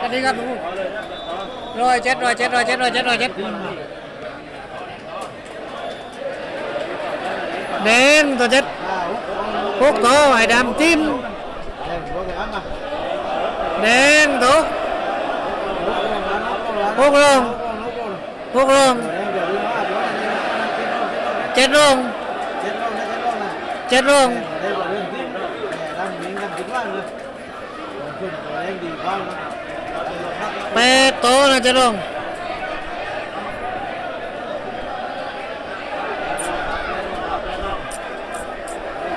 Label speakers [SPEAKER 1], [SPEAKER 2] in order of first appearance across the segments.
[SPEAKER 1] อันนี้ครับลุงร้อยเจ็ดร้อยเจ็ดร้อยเจ็ดร้อยเจ็ดร้อยเจ็ดแดงตัวเจ็ดพวกตัวไอ้ดำจิ้มแดงตัวพวกลงพวกลงเจ็ดลงเจ็ดลงแปดตัวนะเจ็ดลง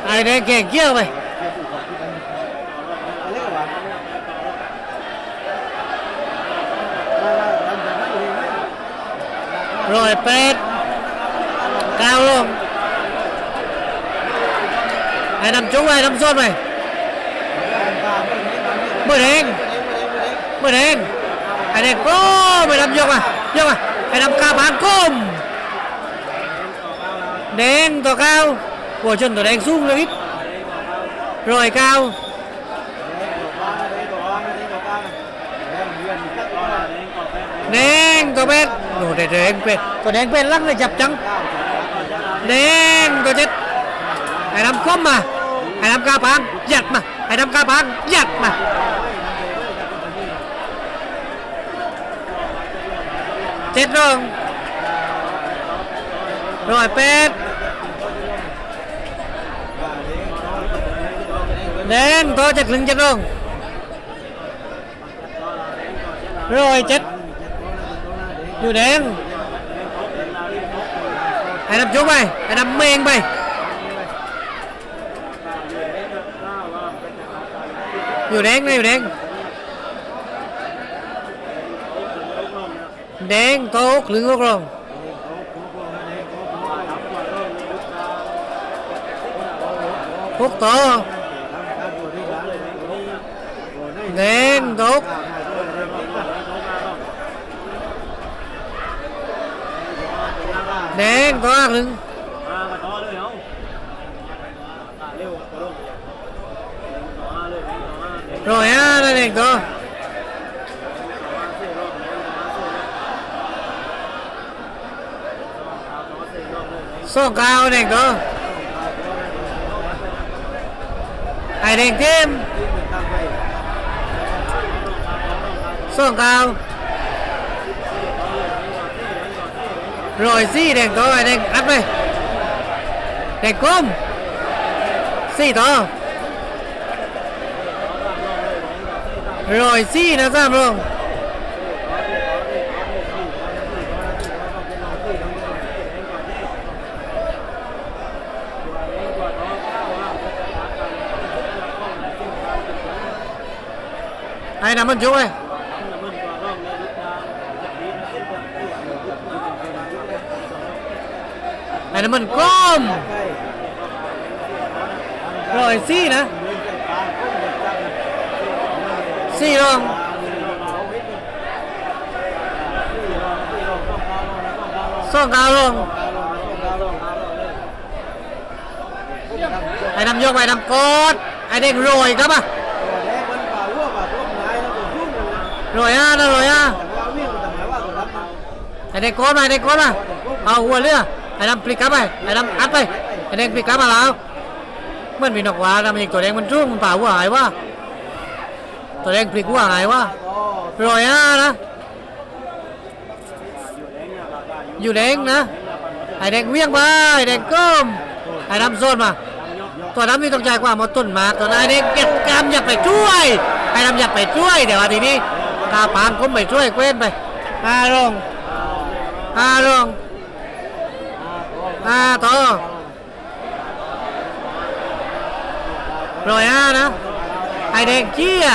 [SPEAKER 1] ไอ้แดงเก่งเกี้ยวไปร้อยแปดเก้าลง ไอ้ดำจุ๊บไอ้ไปเมื่อแดงเมื่อแดงไอ้แดงโก้ไอ้ดำยกมายกมาไอ้ดำกาบางก้มแดงตัวเก้าหัวชนตัวแดงสูงเลยวิทร้อยเก้าแดงตัวเป็ดโอ้แต่แดงเป็ดตัวแดงเป็ดลังเลยจับจังแดงตัวเจ็ดไอ้ดำก้มมาไอ้ดำกาบางยัดมาไอ้ดำกาบางยัดมา เจ็ดรองร้อยแปดแดงตัวเจ็ดถึงเจ็ดรองร้อยเจ็ดอยู่แดงไอ้ดำจุกไปไอ้ดำเมงไปอยู่แดงนะอยู่แดง แดงโต๊ะลึงลูกลงพวกโตะแดงโต๊ะแดงโต๊ะลึง rồi á đây này cô số cao này cơ. Ai đèn thêm? Số cao. Rồi gì đèn cô ai đèn áp đây. Đèn cơm xì to. Rồi xì nó ra luôn ไอ้น้ำมันจุ้ยไอ้น้ำมันก้มรอยซี่นะซี่ลงส่อง กาวลงไอ้น้ำยกไอ้น้ำกดไอ้เด้งโรยอะโรยอะนะโรยอะไอ้เด้งกดมาไอเด้งกดมาเอาหัวเรือไอ้น้ำพลิกกลับไปไอ้น้ำอัดไปไอ้เด้งพลิกกลับมาแล้วมันมีนกหวานะมันยิงตัวแดงมันรุ่งมันป่าหัวหายวะตัวแดงพลิกหัวหายวะโรยอะนะอยู่แดงนะไอ้แดงเวียงไปไอ้แดงก้มไอ้น้ำโซนมาตัวน้ำนี่ต้องใจกว่ามดต้นมาตัวนั้นไอ้เด็กเก็บกรรมอยากไปช่วยไอ้น้ำอยากไปช่วยแต่ว่าทีนี้ ตาปางก้มไปช่วยเว้นไปอาลงอาลงอาโตรอยอานะ ไอแดงเกี้ย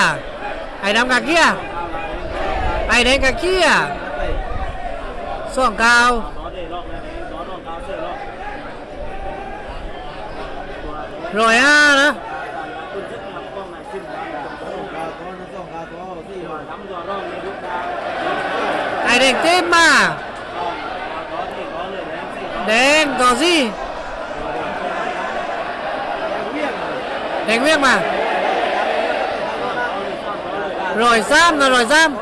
[SPEAKER 1] ไอ้ดำกะเกี้ยไอ้แดงกะเกี้ยส่องกาวรอยอานะ ไอ้แดงเต็มมาแดงต่อสิแดงเวียงมารอยซ้ำนะรอยซ้ำ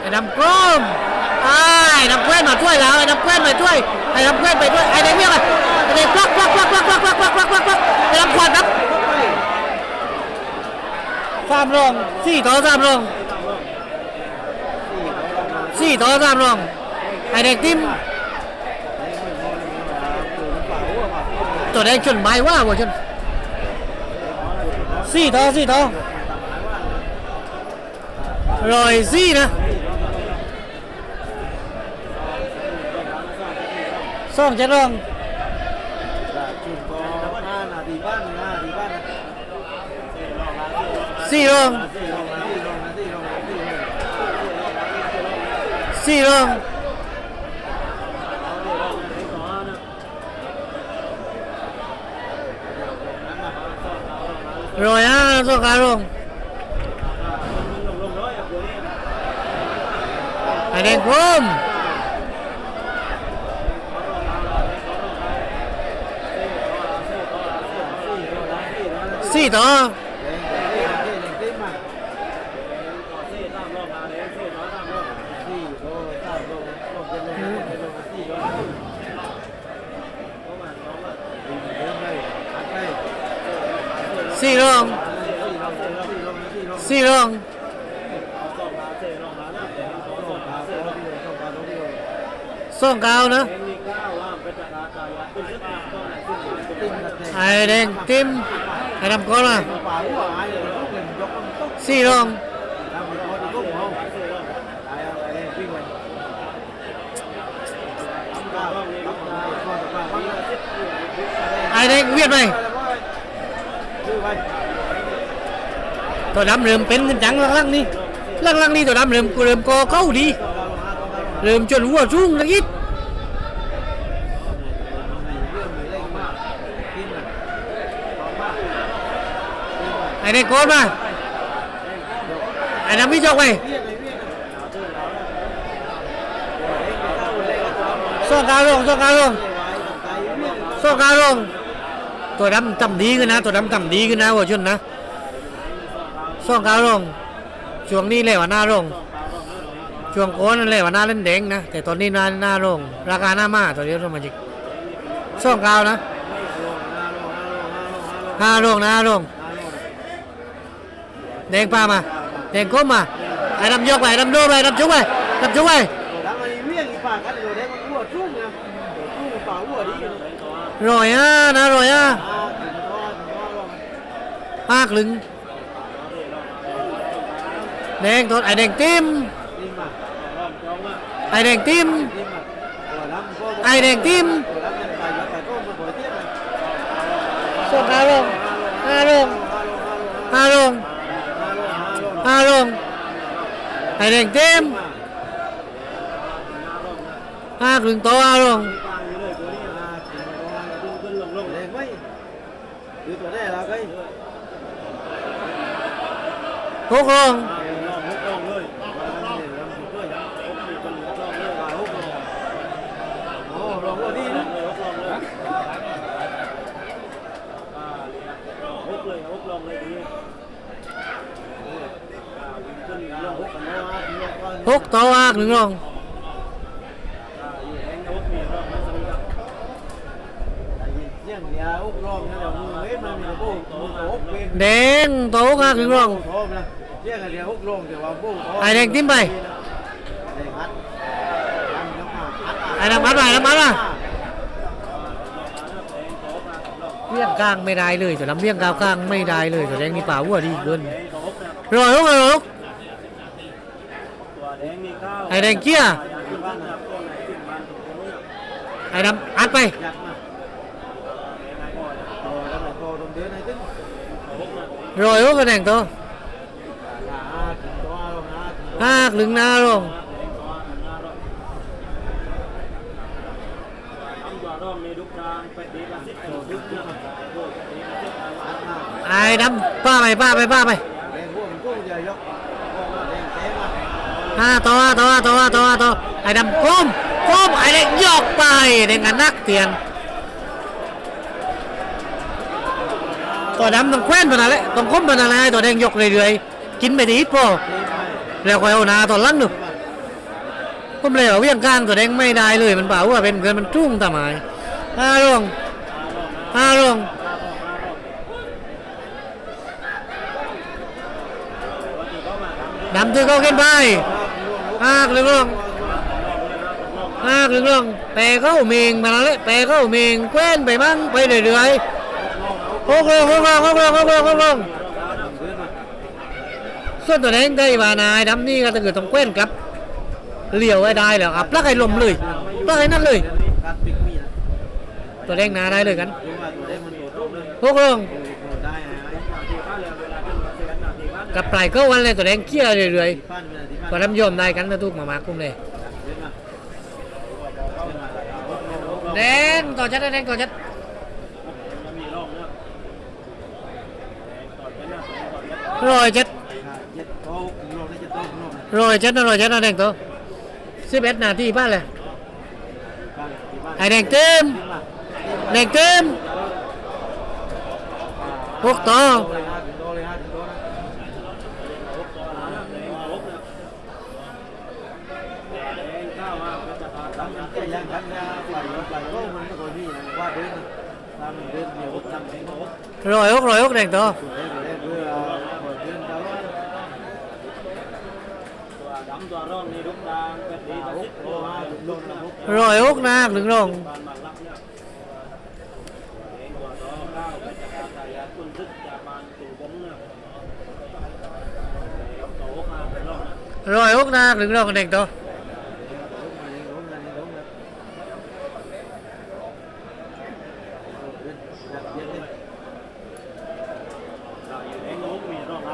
[SPEAKER 1] ไอ้ดำกล้มไอ้ดำแคว้นมาช่วยแล้วไอ้ดำแคว้นมาช่วย ไอ้ดำแคว้นไปด้วย ไอ้เด็กเรียกไอ้เด็กควักควักควักควักควักควักควักควักควักควักไอ้ดำขวดครับ Phạm Rồng, sĩ tố Phạm Rồng. Sĩ tố Phạm Rồng. Hãy đẹp tim. Tổ đây chuẩn bay quá của chân Sĩ tố, sĩ tố Rồi gì nữa Xong chết rồi Gì hương Gì hương Rồi á, cho cá luôn Anh em không Sì, đó สี่ลงสี่ลง
[SPEAKER 2] ส่ง
[SPEAKER 1] เก้านะไอแดงติมไอดำก้อนอ่ะสี่ลงไอแดงเวียดไหม ตัวดำเริ่มเป็นกันจังลังๆนี่ลังๆนี่ตัวดำเริ่มเริ่มกอเข้าดีเริ่มจนหัวสูงนักอิดไอแดงก้อนมาไอ้ดำวิ่จอกไปสอการลงสอการลงโซกาลงตัวดำต่ำดีขึ้นนะ ตัวดำต่ำดีขึ้นนะหัวชนนะ โซกาลงช่วงนี้เลยว่าหน้าลงช่วงโค้นนั่นเลยว่าหน้าเล่นแดงนะ แต่ตอนนี้หน้าหน้าลงราคาหน้ามาตัวเดียวสมาชิกโซกาวนะห้าลงนะห้าลงแดงปลามาแดงก้มมาไอ้ดำยกไปไอ้ดำโดไปไอ้ดำจุกไปดำจุกไป
[SPEAKER 2] แล้วมันเวี่ยงอีปากกันโดดได้มันหัวชุ่มนะชุ่มป่าหัวดีนะ
[SPEAKER 1] รอยอะนะรอยอะ
[SPEAKER 2] อ่าถึงทอดถึง
[SPEAKER 1] แดงตัไอ้แดงติมไอ้แดงติมไอ้แดงติมสุขาลงอาลงอาลงอาลงไอ้แดงติมห้าครึ่งโต
[SPEAKER 2] อา
[SPEAKER 1] ลง
[SPEAKER 2] โกลง ห
[SPEAKER 1] กต่
[SPEAKER 2] ออากหนึ่งรอง
[SPEAKER 1] แดงตั
[SPEAKER 2] วอากหนึ่งรอง
[SPEAKER 1] ไอแดงทิ้มไปไอ้น้ำมัดไปน้ำพัดไปเลี้ยงกลางไม่ได้เลยแต่ลำเลี้ยงกลางไม่ได้เลยแต่แดงนี่ป่าวัวดีเกินรอยลูกรอยลุก ไอ้แดงเกี้ย ไอ้ดำอัดไป
[SPEAKER 2] rồi ốp cái đèn to hát lưng na rồi ai đâm ba mày ba mày ba mày ห้าต่
[SPEAKER 1] อ
[SPEAKER 2] ห้า
[SPEAKER 1] ต่อห้าต่อห้าต่อห้าต่อไอ้ดำก้มก้มไอ้เด็กยอกไปเด็กกันนักเตียนตัวดำต้องแคว้นไปนั่นแหละต้องก้มไปนั่นแหละตัวแดงยกเรื่อยๆกินไปดีพอแล้วคอยเอาหนาตอนลังหนึ่งผมเลยว่าเวียงกลางตัวแดงไม่ได้เลยมันเปล่าว่าเป็นเกินมันจุ้งทำไมห้าลงห้าลงดำที่เขาเข็นไป ห้าหรือลงห้าหรือลงแปรเข้าเมงมาแล้วแหละแปเข้าเมงแคว้นไปมั่งไปเรื่อยๆโอ้โหโอ้โหโอ้โหโอ้โหโอ้โหส่วนตัวแดงได้มานายดำนี่ก็จะเกิดต้องแคว้นครับเหลียวไอ้ได้แล้วครับปลักไอ้ลมเลยปลักไอ้นั่นเลย ตัวแดงนาได้เลยกัน
[SPEAKER 2] ดูว่าตัวเล็กมันตัวโตเลย
[SPEAKER 1] โอ้โห
[SPEAKER 2] ได้ไง
[SPEAKER 1] กับปลายเข้าวันเลยตัวแดงเกี้ยเรื่อย
[SPEAKER 2] ที่บ้านเป็นที่
[SPEAKER 1] ๆ
[SPEAKER 2] บ้าน
[SPEAKER 1] ก็ทำยอมได้กันนะทุกมามากกุ้มเลยแดงต่อชัดแดงต่อชัดรอยชัด
[SPEAKER 2] เจ็ดโต๊ะโลกนี่จะโต๊ะโลกนะ
[SPEAKER 1] รอยชัดนะรอยชัดนะแดงตัวสิบเอ็ดนาทีป้าเลย
[SPEAKER 2] บ้านที่บ้าน
[SPEAKER 1] ไอ้แดงเต็มแดงเต็มพวกต่อ
[SPEAKER 2] โตเลยฮะถึงโตเลยฮะถึงโตนะ ทำมันแค่ยังทันยาปล่อยปล่อยก็มันไม่ค่อยมีนะว่าเดินทำเดินเดียวทำเองก็
[SPEAKER 1] รอยอกรอยอกแดงตัว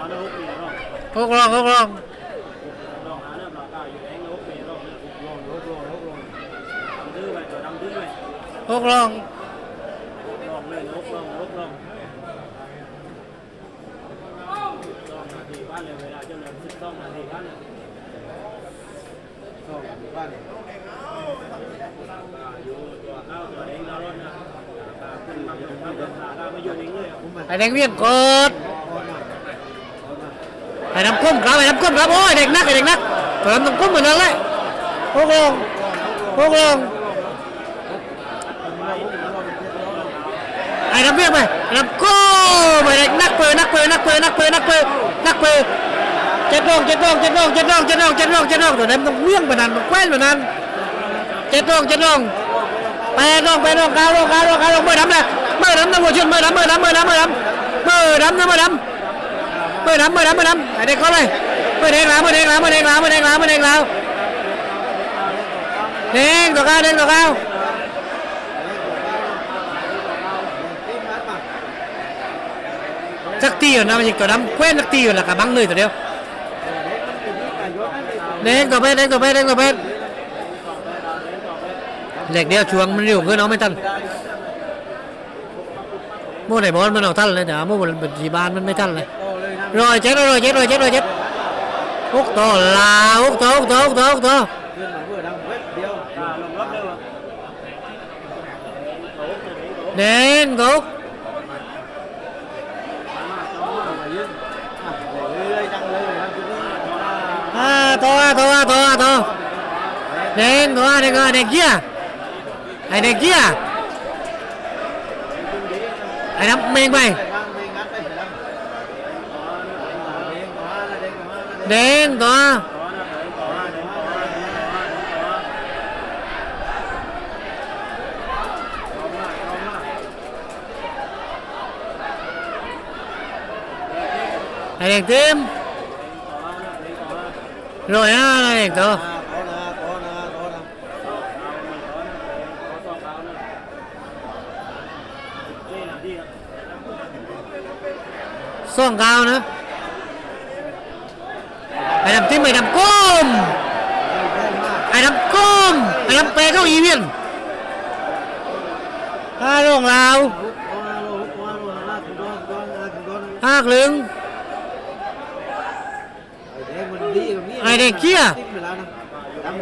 [SPEAKER 2] มี
[SPEAKER 1] ร่องหา
[SPEAKER 3] แล้วลุกมีร่อง
[SPEAKER 1] พวกรองพวกรอง
[SPEAKER 3] ร่องหาเนี่ยปลาก้าอยู่เองลุกมีร่องเนี่ย
[SPEAKER 2] ลงลุกลงลุกลง
[SPEAKER 3] ดำดื้อไปตัวดำดื้อไป
[SPEAKER 1] พวกรอง
[SPEAKER 3] ร่องเลยลุกร่องลุกร่องร่องนาทีบ้านเลยเวลาจะเลยสิบสองนาทีบ้านเนี่ย
[SPEAKER 2] ลงบ้าน
[SPEAKER 3] อยู่ตัวก้าวตัวเองแล้วรถนะขึ้นมาอยู่ข้างบนขาได้ไม่อยู่นิ่งเลย
[SPEAKER 1] ไอ้แดงเวียงกด
[SPEAKER 2] พอมาพอมา
[SPEAKER 1] ไอ้น้ำก้มครับไอ้น้ำก้มครับโอ้ยเด็กนักไอ้เด็กนักตัวน้ำก้มเหมือนกันเลยพวกรองพวกรองไอ้น้ำเวียไปน้ำก้มไอ้เด็กนักเปิดนักเปิดนักเปิดนักเปิดนักเปิดนักเปิดเจ็ดรองเจ็ดรองเจ็ดรองเจ็ดรองเจ็ดรองเจ็ดรองเจ็ดรองตัวนั้นต้องเวียงไปนั่นต้องแคว้นไปนั่นเจ็ดรองเจ็ดรองแปดรองแปดรองเก้ารองเก้ารองเก้ารองเมื่อดำเลยเมื่อดำนะหัวชนเมื่อดำเมื่อดำเมื่อดำเมื่อดำเมื่อดำนะเมื่อดำเมื่อดำเมื่อดำเมื่อดำ เด็กเขาเลยเมื่อเด็กแล้วเมื่อเด็กแล้วเมื่อเด็กแล้วเมื่อเด็กแล้วเมื่อเด็กแล้วเด้งตัวก้าเด้งตัวก้าสักทีอยู่นะมันยิงตัวดำแคว้นสักทีอยู่แล้วกับบังเลยตัวเดียวเด้งตัวเพชรเด้งตัวเพชรเด้งตัวเพชรเหล็กเดียวช่วงมันอยู่เพื่อนเอาไม่ทันโม่ไหนบอลมันเอาทันเลยแต่โม่บนที่บ้านมันไม่ทันเลย rồi chết rồi chết rồi chết rồi chết hút to là hút to hút to hút to hút to
[SPEAKER 2] เดินมาเพื่อทำเว็บเดียว
[SPEAKER 3] ลงรถเร็ว
[SPEAKER 1] đen tốt
[SPEAKER 2] มายืนอะเลยจังเลยทำจุดนี้
[SPEAKER 1] à to à, to à, to à, to đen to à, đen to à, đen kia ai đen kia ai nắm men mày
[SPEAKER 2] ไปวางไปงัดไปเด้งต่อมาเด้งต่อมาเด้ง
[SPEAKER 1] đen to à. ai đen tim rồi á đen to
[SPEAKER 2] ต่อนะต่อนะต่อนะ
[SPEAKER 1] son cao nữa ai làm tim mày làm côm ไอ้น้ำก้มไอ้น้ำเปเข้า อีเวียนห้าโรงลาว
[SPEAKER 2] องต่อต่อนะถึงต่อนะ
[SPEAKER 1] ห้าคลึง
[SPEAKER 2] ไอเด้งมันดีตรงนี้
[SPEAKER 1] ไอ้เด็กเกี้ย
[SPEAKER 2] ร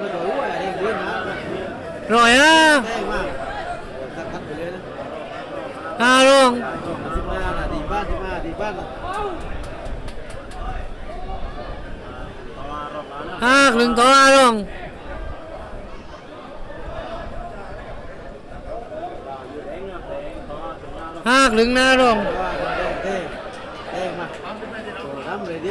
[SPEAKER 2] ะโดดไอ้เด้งเดินนะ
[SPEAKER 1] rồi á
[SPEAKER 2] แท่งมาเลยนะ
[SPEAKER 1] ห้ารง
[SPEAKER 2] สิบห้านาทีบ้านานที่มาที่บ้านนะ
[SPEAKER 3] ต่ออบนั้นนะ
[SPEAKER 1] ห้าครึ่งต่อห้าลง
[SPEAKER 3] อยู่แดงนะแดงต่อ ห้า
[SPEAKER 1] หนึ่งหน้าลง
[SPEAKER 2] ว่าเด้งเด้งเด้งลยเดี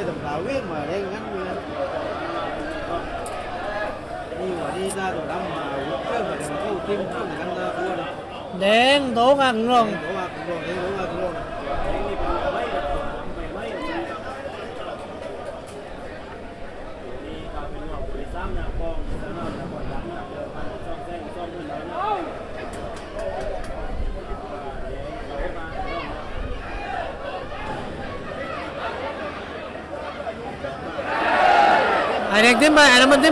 [SPEAKER 3] ไอ้แดงเต็
[SPEAKER 1] มไปไอ้น้ำมันเต็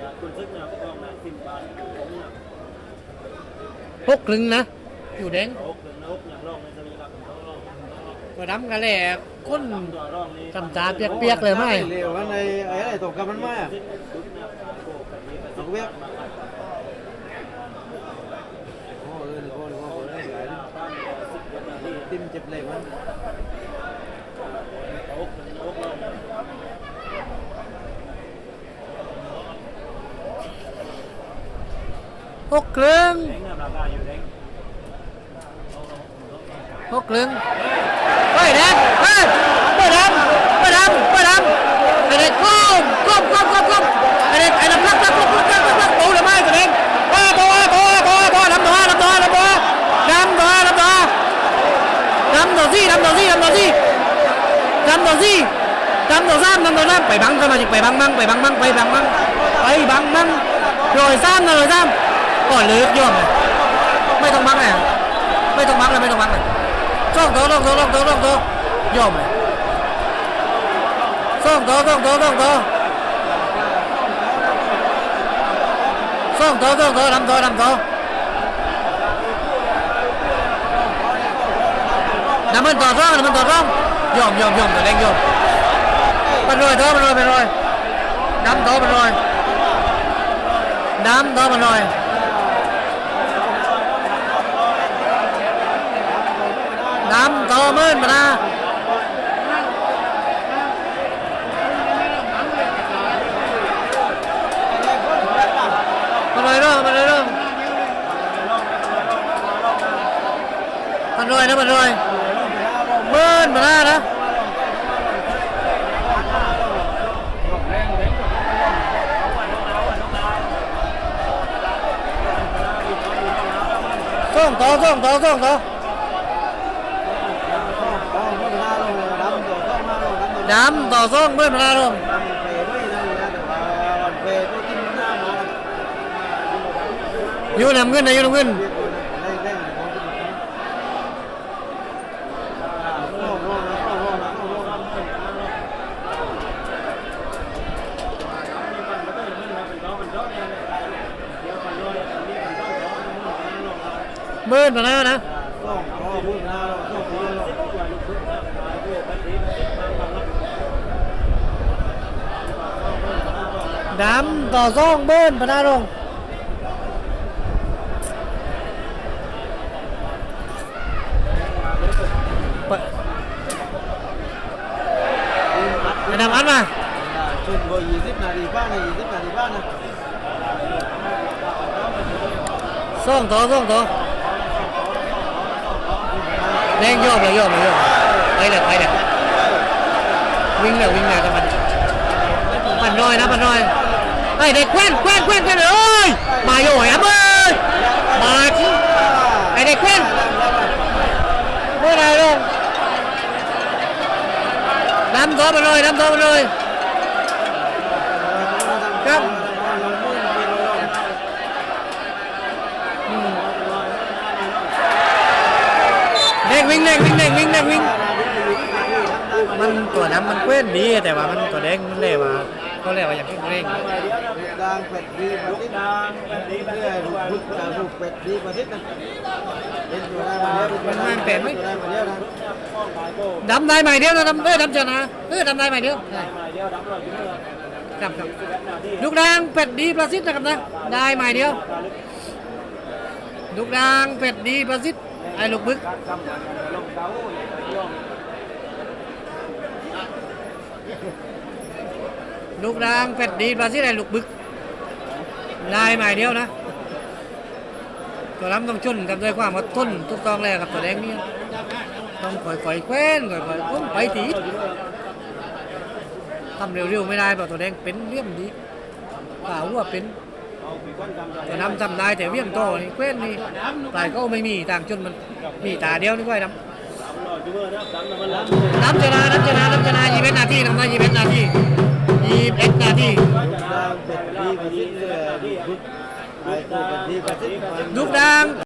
[SPEAKER 1] ย่า
[SPEAKER 3] คุณซึกนะกองนะสิบบาทผมนะ
[SPEAKER 1] หกครึ่งนะ อยู่แดง
[SPEAKER 3] โอ๊กถึงนะโอ๊กอย่างร่องในสวีรักต้องร่อง
[SPEAKER 1] ก็ดำกันแหละก้น
[SPEAKER 3] ตัวร่องนี้
[SPEAKER 1] ตำตาเปียกๆเลยไหม
[SPEAKER 2] เร็วกันในไอ้อะไรตกกับมันมา
[SPEAKER 3] ซึกซึกนะโอ้ แบบนี้ก็
[SPEAKER 2] ตกเวียกโอ้เออโอ้โอ้โอ้ได้หลาย
[SPEAKER 3] บ้านซึกเดือนนี้
[SPEAKER 2] ติ้มเจ็บเลยมัน
[SPEAKER 3] โอ๊กถึง
[SPEAKER 1] หกครึ่งหกครึ่งเฮ้ยแดงเฮ้ยเปิดดำเปิดดำเปิดดำไอ้เด็กก้มก้มก้มก้มก้มไอ้เด็กไอ้ดำลักลักลักลักลักลักลักโตเลยไหมไอ้เด็กว้าตัวตัวตัวตัวดำตัวดำตัวดำตัวดำตัวดำตัวดำตัวซี่ดำตัวซี่ดำตัวซี่ดำตัวซี่ดำ ตัวซ้ำดำตัวซ้ำไปบังกันมาจิไปบังบังไปบังบังไปบังบังไปบังบังโรยซ้ำนะโรยซ้ำก่อนลึกย่อมเลยไม่ต้องบังเลย ไม่ต้องบังเลยไม่ต้องบังเลยส่องตัวส่องตัวส่องตัวส่องตัวยอมเลยส่องตัวส่องตัวส่องตัวส่องตัวส่องตัวทำตัวทำตัวน้ำมันต่อร่องน้ำมันต่อร่องยอมมยอมตัวเลยอมมันอยตัวมันลอยมันลอยน้ำตัวมันอยน้ำตัวมันลอยน้ำตัวมื่นมานะมันอยเรื่องมันอยเรื่องมันลอยนะมันอยมื่นมานะนะส่อง ต่องต่อส่องตัว
[SPEAKER 2] ต้องมันหน้าลงดำตัวต้องหน้าลงดำต่
[SPEAKER 1] อส่องเมื่นมานะลง
[SPEAKER 2] ย์ด้นะแต่ว่าวันเปย์ก็กินหน้ามา
[SPEAKER 1] อยู่นำเงินนะอยู่นำเงิน
[SPEAKER 2] เรียกคนได้ได้ของกินโล่โล่นะโล่โล่นะโล่โล่
[SPEAKER 1] เมื่นมานะนะ
[SPEAKER 2] ต้องโล่พูดหน้าเราต้องพูดเรา
[SPEAKER 1] ดำต่อซ่องเบิ้นพนาลงเปิดไอ้ดำอัดมา
[SPEAKER 2] ชนก็ยี่สิบนาทีบ้านนะยี่สิบนาทีบ้านนะ
[SPEAKER 1] ซ่องต่อซ่องต่อ แรงโยกเลยโยกเลยโยกไปเลยไปเลยวิ่งเลยวิ่งเลยมันมันน้อยนะมันน้อยไอ้เด็กแคว้นแคว้นแคว้นแคว้นเอ้ยมาโย่แฮมเอ้ยมาที่ไอ้เด็กแคว้นเมื่อไรลงน้ำตัวไปเลยน้ำตัวไปเลย ครับ เด็กวิ่งเด็กวิ่งเด็กวิ่งเด็กวิ่ง มัน ตัวน้ำมันเว้นดีแต่ว่ามันตัวแดงมันเละว่าก็เละว่าอย่างเร่ง
[SPEAKER 2] ดังเป็ดดีมาทิดเป็ดดีเพื่อลูกจะลูกเป็ดดีมาทิศนะเป็นตัวได้มาเดียวเป็นตัวได้มาเดียวนะ
[SPEAKER 1] ดำได้ใหม่เดียวนะดำเอ้ยดำชนะเอ้ยดำได้ใหม่เดียว
[SPEAKER 3] ดียวดับเราอยู่เมื่อ
[SPEAKER 1] ครับครับ
[SPEAKER 3] สิบเอ็ดนา
[SPEAKER 1] ลูกดางเป็ดดีประสิทธิ์นะครับนะได้ใหม่เดียวลูกดางเป็ดดีประสิทธิ์ไอ้ลูกบึก
[SPEAKER 3] การกำ ลู
[SPEAKER 1] กดางเป็ดดีประสิทธิ์ไอ้ลูกบึกได้ใหม่เดียวนะ ตัวน้ำต้องชุนกันด้วยความอดทนทุกต้องแล้วกับตัวแดงนี่ต้องค่อยๆแคว้นค่อยๆพุ่งไปตีทำเร็วๆไม่ได้เพราะตัวแดงเป็นเลี่ยมดีป่าหัวเป็นตัวน้ำทำได้แต่เวียงโตนี่แคว้นนี่ปลายก็ไม่มีต่างจนมันมีตาเดียวนี่ก้น้ำ
[SPEAKER 3] สามร้อยอยู่เมื่อนาน้ำมันาน้ำ
[SPEAKER 1] ชนะน้ำชนะน้ำชนะยี่สิบเอ็ดนาทีน้ำเอ็ดนาทียี่เอ็ดนาที
[SPEAKER 2] ดังเ